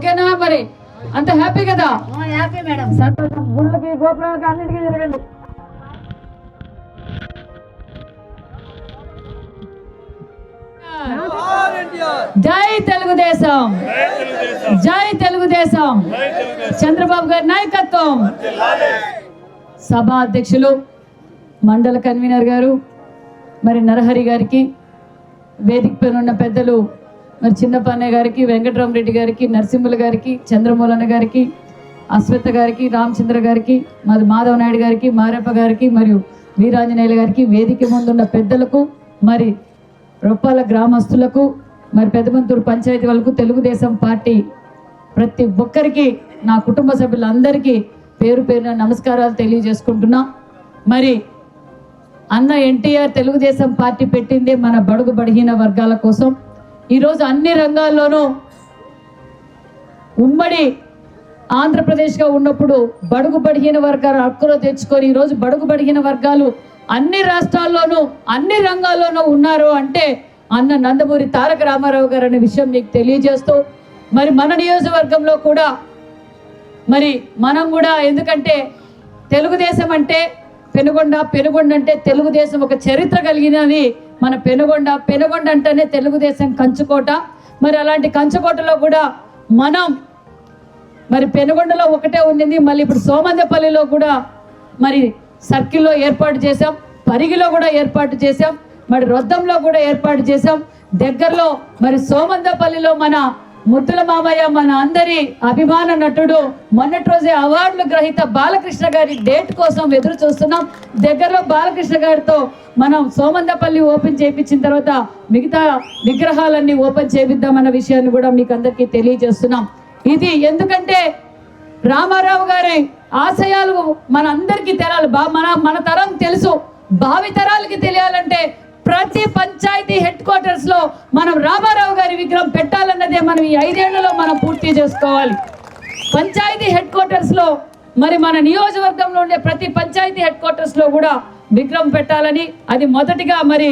ఓకేనా మరి? అంత హ్యాపీ కదా? Happy madam. సంతోషం గుళ్ళకి గోపురాలకి అన్నిటికీ జరగండి జై తెలుగుదేశం. జై తెలుగుదేశం. చంద్రబాబు గారి నాయకత్వం. సభ అధ్యక్షులు మండల కన్వీనర్ గారు మరి నరహరి గారికి వేదిక పైన ఉన్న పెద్దలు మరి చిన్నపన్నయ్య గారికి వెంకటరామరెడ్డి గారికి నరసింహుల గారికి చంద్రమూలన గారికి అశ్వత్థ గారికి రామచంద్ర గారికి మరి మాధవ నాయుడు గారికి మారప్ప గారికి మరియు వీరాంజనేయుల గారికి వేదిక ముందున్న పెద్దలకు మరి రొప్పాల గ్రామస్తులకు మరి పెద్దమంతూరు పంచాయతీ వాళ్ళకు తెలుగుదేశం పార్టీ ప్రతి ఒక్కరికి నా కుటుంబ సభ్యులందరికీ పేరు పేరున నమస్కారాలు తెలియజేసుకుంటున్నా. మరి అన్న ఎన్టీఆర్ తెలుగుదేశం పార్టీ పెట్టిందే మన బడుగు బడిహీన వర్గాల కోసం. ఈరోజు అన్ని రంగాల్లోనూ ఉమ్మడి ఆంధ్రప్రదేశ్గా ఉన్నప్పుడు బడుగు బడిగిన వర్గాలు హక్కులు తెచ్చుకొని ఈరోజు బడుగు బడిగిన వర్గాలు అన్ని రాష్ట్రాల్లోనూ అన్ని రంగాల్లోనూ ఉన్నారు అంటే అన్న నందమూరి తారక రామారావు గారు అనే విషయం మీకు తెలియజేస్తూ మరి మన నియోజకవర్గంలో కూడా మరి మనం కూడా ఎందుకంటే తెలుగుదేశం అంటే పెనుగొండ పెనుగొండ అంటే తెలుగుదేశం ఒక చరిత్ర కలిగినది మన పెనుగొండ పెనుగొండ అంటేనే తెలుగుదేశం కంచుకోట. మరి అలాంటి కంచుకోటలో కూడా మనం మరి పెనుగొండలో ఒకటే ఉండింది. మళ్ళీ ఇప్పుడు సోమందపల్లిలో కూడా మరి సర్కిల్లో ఏర్పాటు చేశాం. పరిగిలో కూడా ఏర్పాటు చేశాం. మరి రొద్దంలో కూడా ఏర్పాటు చేశాం. దగ్గరలో మరి సోమందపల్లిలో మన ముద్దుల మామయ్య మన అందరి అభిమాన నటుడు. మొన్నటి రోజే అవార్డులు గ్రహీత బాలకృష్ణ గారి డేట్ కోసం ఎదురు చూస్తున్నాం. దగ్గరలో బాలకృష్ణ గారితో మనం సోమందపల్లి ఓపెన్ చేయించిన తర్వాత మిగతా విగ్రహాలన్నీ ఓపెన్ చేపిద్దామన్న విషయాన్ని కూడా మీకు అందరికీ తెలియజేస్తున్నాం. ఇది ఎందుకంటే రామారావు గారి ఆశయాలు మన అందరికీ తెలాలి బా మన మన తరం తెలుసు. భావితరాలకి తెలియాలంటే ప్రతి పంచాయతీ హెడ్ క్వార్టర్స్లో మనం రామారావు గారి విగ్రహం పెట్టాలన్నదే మనం ఈ ఐదేళ్ళలో మనం పూర్తి చేసుకోవాలి. పంచాయతీ హెడ్ క్వార్టర్స్లో మరి మన నియోజకవర్గంలో ఉండే ప్రతి పంచాయతీ హెడ్ క్వార్టర్స్లో కూడా విగ్రహం పెట్టాలని అది మొదటిగా మరి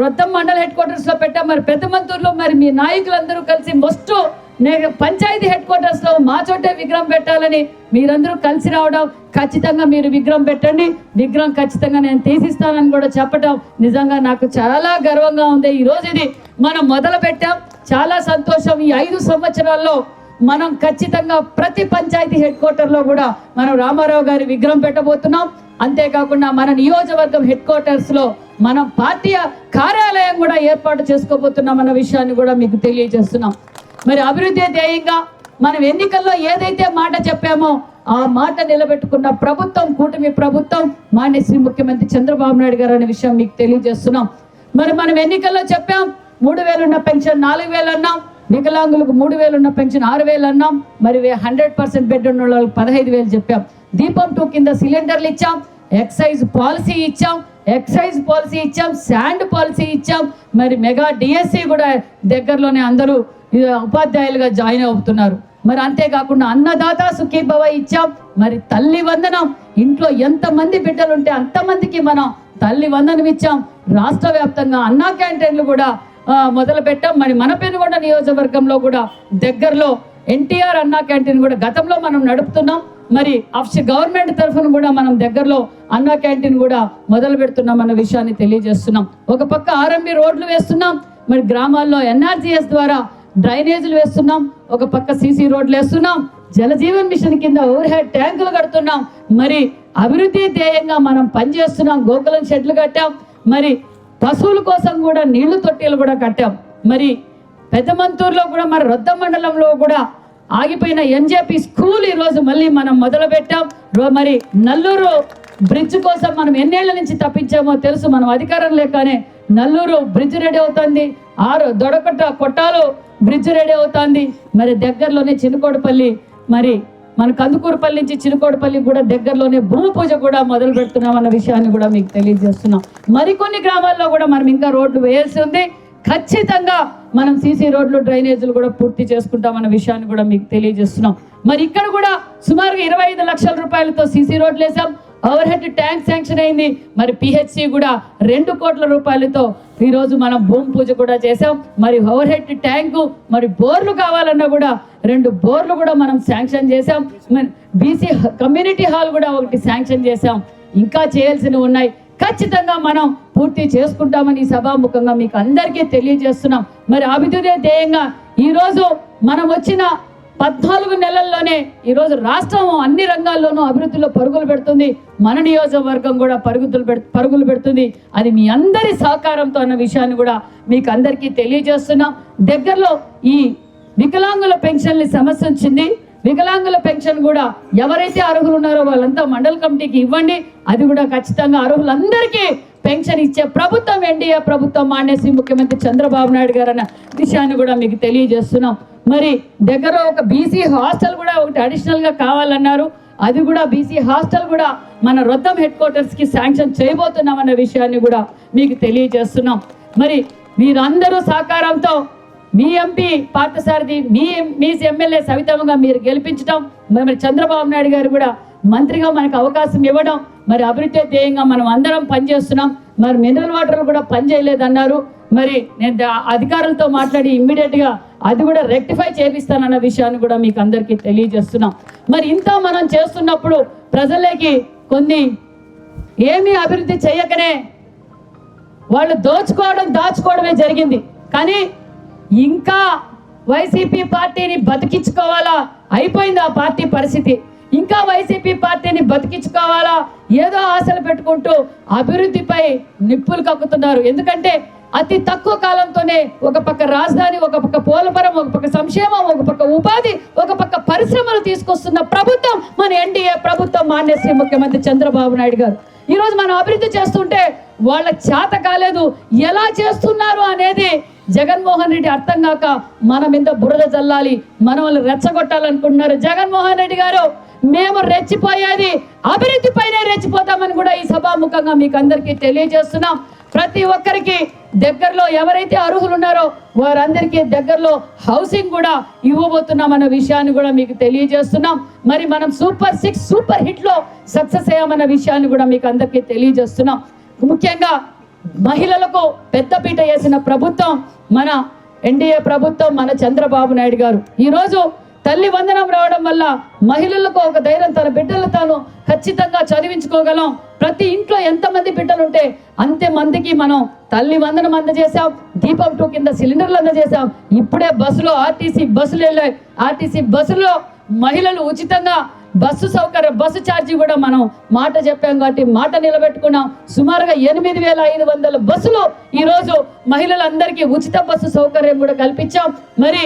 రొద్దం మండల హెడ్ క్వార్టర్స్లో పెట్టాం. మరి పెద్దమంతూరులో మరి మీ నాయకులందరూ కలిసి మస్ట్ నేను పంచాయతీ హెడ్ క్వార్టర్స్లో మా చోటే విగ్రహం పెట్టాలని మీరందరూ కలిసి రావడం ఖచ్చితంగా మీరు విగ్రహం పెట్టండి. విగ్రహం ఖచ్చితంగా నేను తీసిస్తానని కూడా చెప్పడం నిజంగా నాకు చాలా గర్వంగా ఉంది. ఈ ఇది మనం మొదలు పెట్టాం. చాలా సంతోషం. ఈ ఐదు సంవత్సరాల్లో మనం ఖచ్చితంగా ప్రతి పంచాయతీ హెడ్ క్వార్టర్లో కూడా మనం రామారావు గారి విగ్రహం పెట్టబోతున్నాం. అంతేకాకుండా మన నియోజకవర్గం హెడ్ క్వార్టర్స్లో మనం పార్టీ కార్యాలయం కూడా ఏర్పాటు చేసుకోబోతున్నాం అన్న విషయాన్ని కూడా మీకు తెలియజేస్తున్నాం. మరి అభివృద్ధి ధ్యేయంగా మనం ఎన్నికల్లో ఏదైతే మాట చెప్పామో ఆ మాట నిలబెట్టుకున్న ప్రభుత్వం కూటమి ప్రభుత్వం మాన్య శ్రీ ముఖ్యమంత్రి చంద్రబాబు నాయుడు గారు అనే విషయం మీకు తెలియజేస్తున్నాం. మరి మనం ఎన్నికల్లో చెప్పాం మూడు వేలున్న పెన్షన్ నాలుగు వేలు అన్నాం వికలాంగులకు మూడు వేలున్న పెన్షన్ ఆరు వేలు అన్నాం మరి హండ్రెడ్ పర్సెంట్ బెడ్ ఉన్న వాళ్ళకి పదహైదు వేలు చెప్పాం. దీపం టూ కింద సిలిండర్లు ఇచ్చాం ఎక్సైజ్ పాలసీ ఇచ్చాం ఎక్సైజ్ పాలసీ ఇచ్చాం శాండ్ పాలసీ ఇచ్చాం మరి మెగా డిఎస్సి కూడా దగ్గరలోనే అందరూ ఉపాధ్యాయులుగా జాయిన్ అవుతున్నారు. మరి అంతేకాకుండా అన్నదాత సుఖీభవ ఇచ్చాం. మరి తల్లి వందనం. ఇంట్లో ఎంతమంది బిడ్డలుంటే బిడ్డలు ఉంటే అంతమందికి మనం తల్లి వందనం ఇచ్చాం. రాష్ట్ర వ్యాప్తంగా అన్నా క్యాంటీన్లు కూడా మొదలు పెట్టాం మరి మన పెనుగొండ నియోజకవర్గంలో కూడా దగ్గరలో ఎన్టీఆర్ అన్నా క్యాంటీన్ కూడా గతంలో మనం నడుపుతున్నాం. మరి అఫ్ష గవర్నమెంట్ తరఫున కూడా మనం దగ్గరలో అన్నా క్యాంటీన్ కూడా మొదలు పెడుతున్నాం అన్న విషయాన్ని తెలియజేస్తున్నాం. ఒక పక్క ఆర్ఎంబి రోడ్లు వేస్తున్నాం. మరి గ్రామాల్లో ఎన్ఆర్జీఎస్ ద్వారా డ్రైనేజీలు వేస్తున్నాం ఒక పక్క సీసీ రోడ్లు వేస్తున్నాం జలజీవన్ మిషన్ కింద ఓవర్ హెడ్ ట్యాంకులు కడుతున్నాం. మరి అభివృద్ధి ధ్యేయంగా మనం పనిచేస్తున్నాం గోకులం షెడ్లు కట్టాం మరి పశువుల కోసం కూడా నీళ్ళు తొట్టీలు కూడా కట్టాం. మరి పెద్దమంతూరులో కూడా మరి రొద్ద మండలంలో కూడా ఆగిపోయిన ఎంజేపీ స్కూల్ ఈరోజు మళ్ళీ మనం మొదలు పెట్టాం రో- మరి నల్లూరు బ్రిడ్జ్ కోసం మనం ఎన్నేళ్ళ నుంచి తప్పించామో తెలుసు మనం అధికారం లేకనే నల్లూరు బ్రిడ్జ్ రెడీ అవుతుంది. ఆరు దొడకొట్ట కొట్టాలు బ్రిడ్జ్ రెడీ అవుతోంది. మరి దగ్గరలోనే చిన్నకోడపల్లి మరి మన కందుకూరుపల్లి నుంచి చినుకోడపల్లి కూడా దగ్గరలోనే భూమి పూజ కూడా మొదలు పెడుతున్నాం అన్న విషయాన్ని కూడా మీకు తెలియజేస్తున్నాం. మరికొన్ని గ్రామాల్లో కూడా మనం ఇంకా రోడ్లు వేయాల్సి ఉంది. ఖచ్చితంగా మనం సీసీ రోడ్లు డ్రైనేజీలు కూడా పూర్తి చేసుకుంటామన్న విషయాన్ని కూడా మీకు తెలియజేస్తున్నాం. మరి ఇక్కడ కూడా సుమారుగా ఇరవై ఐదు లక్షల రూపాయలతో సీసీ రోడ్లు వేసాం ఓవర్ హెడ్ ట్యాంక్ శాంక్షన్ అయింది. మరి పిహెచ్సి కూడా రెండు కోట్ల రూపాయలతో ఈరోజు మనం భూమి పూజ కూడా చేసాం మరి ఓవర్ హెడ్ ట్యాంకు మరి బోర్లు కావాలన్నా కూడా రెండు బోర్లు కూడా మనం శాంక్షన్ చేసాం బీసీ కమ్యూనిటీ హాల్ కూడా ఒకటి శాంక్షన్ చేసాం ఇంకా చేయాల్సినవి ఉన్నాయి. ఖచ్చితంగా మనం పూర్తి చేసుకుంటామని ఈ సభాముఖంగా మీకు అందరికీ తెలియజేస్తున్నాం. మరి అభివృద్ధి ధ్యేయంగా ఈరోజు మనం వచ్చిన పద్నాలుగు నెలల్లోనే ఈరోజు రాష్ట్రం అన్ని రంగాల్లోనూ అభివృద్ధిలో పరుగులు పెడుతుంది. మన నియోజకవర్గం కూడా పరుగులు పెడు పరుగులు పెడుతుంది. అది మీ అందరి సహకారంతో అన్న విషయాన్ని కూడా మీకు అందరికీ తెలియజేస్తున్నాం. దగ్గరలో ఈ వికలాంగుల పెన్షన్ల సమస్య వచ్చింది. వికలాంగుల పెన్షన్ కూడా ఎవరైతే అర్హులు ఉన్నారో వాళ్ళంతా మండల కమిటీకి ఇవ్వండి. అది కూడా ఖచ్చితంగా అర్హులందరికీ పెన్షన్ ఇచ్చే ప్రభుత్వం ఎన్డీఏ ప్రభుత్వం మానేసి ముఖ్యమంత్రి చంద్రబాబు నాయుడు గారు అన్న విషయాన్ని కూడా మీకు తెలియజేస్తున్నాం. మరి దగ్గర ఒక బీసీ హాస్టల్ కూడా ఒకటి అడిషనల్గా కావాలన్నారు. అది కూడా బీసీ హాస్టల్ కూడా మన రొద్దం హెడ్ క్వార్టర్స్కి శాంక్షన్ చేయబోతున్నాం అన్న విషయాన్ని కూడా మీకు తెలియజేస్తున్నాం. మరి మీరందరూ సహకారంతో మీ ఎంపీ పార్థసారథి మీ మీ ఎమ్మెల్యే సవితమ్మగా మీరు గెలిపించడం మరి చంద్రబాబు నాయుడు గారు కూడా మంత్రిగా మనకు అవకాశం ఇవ్వడం మరి అభివృద్ధి ధ్యేయంగా మనం అందరం పనిచేస్తున్నాం. మరి మినరల్ వాటర్ కూడా పనిచేయలేదన్నారు. మరి నేను అధికారులతో మాట్లాడి ఇమ్మీడియట్గా అది కూడా రెక్టిఫై చేపిస్తానన్న విషయాన్ని కూడా మీకు అందరికీ తెలియజేస్తున్నాం. మరి ఇంత మనం చేస్తున్నప్పుడు ప్రజలకి కొన్ని ఏమీ అభివృద్ధి చేయకనే వాళ్ళు దోచుకోవడం దాచుకోవడమే జరిగింది. కానీ ఇంకా వైసీపీ పార్టీని బతికించుకోవాలా? అయిపోయింది ఆ పార్టీ పరిస్థితి. ఇంకా వైసీపీ పార్టీని బతికించుకోవాలా? ఏదో ఆశలు పెట్టుకుంటూ అభివృద్ధిపై నిప్పులు కక్కుతున్నారు. ఎందుకంటే అతి తక్కువ కాలంతోనే ఒక పక్క రాజధాని ఒక పక్క పోలవరం ఒక పక్క సంక్షేమం ఒక పక్క ఉపాధి ఒక పక్క పరిశ్రమలు తీసుకొస్తున్న ప్రభుత్వం మన ఎన్డీఏ ప్రభుత్వం మాన్యశ్రీ ముఖ్యమంత్రి చంద్రబాబు నాయుడు గారు. ఈరోజు మనం అభివృద్ధి చేస్తుంటే వాళ్ళ చేత కాలేదు. ఎలా చేస్తున్నారు అనేది జగన్మోహన్ రెడ్డి అర్థం కాక మన మీద బురద చల్లాలి మనల్ని రెచ్చగొట్టాలనుకుంటున్నారు జగన్మోహన్ రెడ్డి గారు. మేము రెచ్చిపోయేది అభివృద్ధి పైనే రెచ్చిపోతామని కూడా ఈ సభాముఖంగా మీకు అందరికీ తెలియజేస్తున్నాం. ప్రతి ఒక్కరికి దగ్గరలో ఎవరైతే అర్హులు ఉన్నారో వారందరికీ దగ్గరలో హౌసింగ్ కూడా ఇవ్వబోతున్నామన్న విషయాన్ని కూడా మీకు తెలియజేస్తున్నాం. మరి మనం సూపర్ సిక్స్ సూపర్ హిట్లో సక్సెస్ అయ్యామన్న విషయాన్ని కూడా మీకు అందరికీ తెలియజేస్తున్నాం. ముఖ్యంగా మహిళలకు పెద్దపీట వేసిన ప్రభుత్వం మన ఎన్డీఏ ప్రభుత్వం మన చంద్రబాబు నాయుడు గారు. ఈరోజు తల్లి వందనం రావడం వల్ల మహిళలకు ఒక ధైర్యం తన బిడ్డలు తాను ఖచ్చితంగా చదివించుకోగలం. ప్రతి ఇంట్లో ఎంతమంది బిడ్డలు ఉంటే అంతే మందికి మనం తల్లి వందనం అందజేశాం దీపం టూ కింద సిలిండర్లు అందజేశాం. ఇప్పుడే బస్సులో ఆర్టీసీ బస్సులు వెళ్ళాయి. ఆర్టీసీ బస్సులో మహిళలు ఉచితంగా బస్సు సౌకర్యం బస్సు ఛార్జీ కూడా మనం మాట చెప్పాం కాబట్టి మాట నిలబెట్టుకున్నాం. సుమారుగా ఎనిమిది వేల ఐదు వందల బస్సులు ఈరోజు మహిళలందరికీ ఉచిత బస్సు సౌకర్యం కూడా కల్పించాం. మరి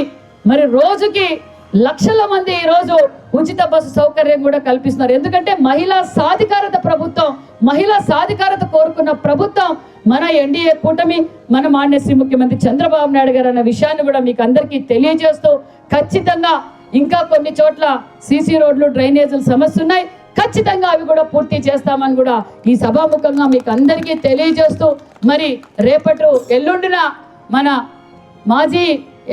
మరి రోజుకి లక్షల మంది ఈరోజు ఉచిత బస్సు సౌకర్యం కూడా కల్పిస్తున్నారు. ఎందుకంటే మహిళా సాధికారత ప్రభుత్వం మహిళా సాధికారత కోరుకున్న ప్రభుత్వం మన ఎన్డీఏ కూటమి మన మాన్యశ్రీ ముఖ్యమంత్రి చంద్రబాబు నాయుడు గారు అన్న విషయాన్ని కూడా మీకు అందరికీ తెలియజేస్తూ ఖచ్చితంగా ఇంకా కొన్ని చోట్ల సీసీ రోడ్లు డ్రైనేజీల సమస్య ఉన్నాయి. ఖచ్చితంగా అవి కూడా పూర్తి చేస్తామని కూడా ఈ సభాముఖంగా మీకు అందరికీ తెలియజేస్తూ మరి రేపటి ఎల్లుండిన మన మాజీ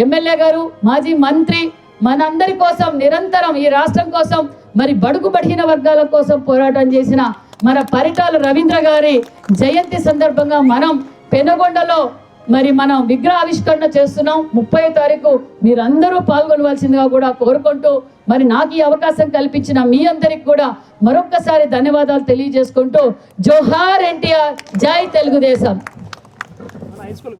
ఎమ్మెల్యే గారు మాజీ మంత్రి మనందరి కోసం నిరంతరం ఈ రాష్ట్రం కోసం మరి బడుగు బడిన వర్గాల కోసం పోరాటం చేసిన మన పరిటాల రవీంద్ర గారి జయంతి సందర్భంగా మనం పెనుగొండలో మరి మనం విగ్రహ ఆవిష్కరణ చేస్తున్నాం. ముప్పై తారీఖు మీరందరూ పాల్గొనవలసిందిగా కూడా కోరుకుంటూ మరి నాకు ఈ అవకాశం కల్పించిన మీ అందరికి కూడా మరొక్కసారి ధన్యవాదాలు తెలియజేసుకుంటూ జోహార్ ఎన్టీఆర్ జై తెలుగుదేశం.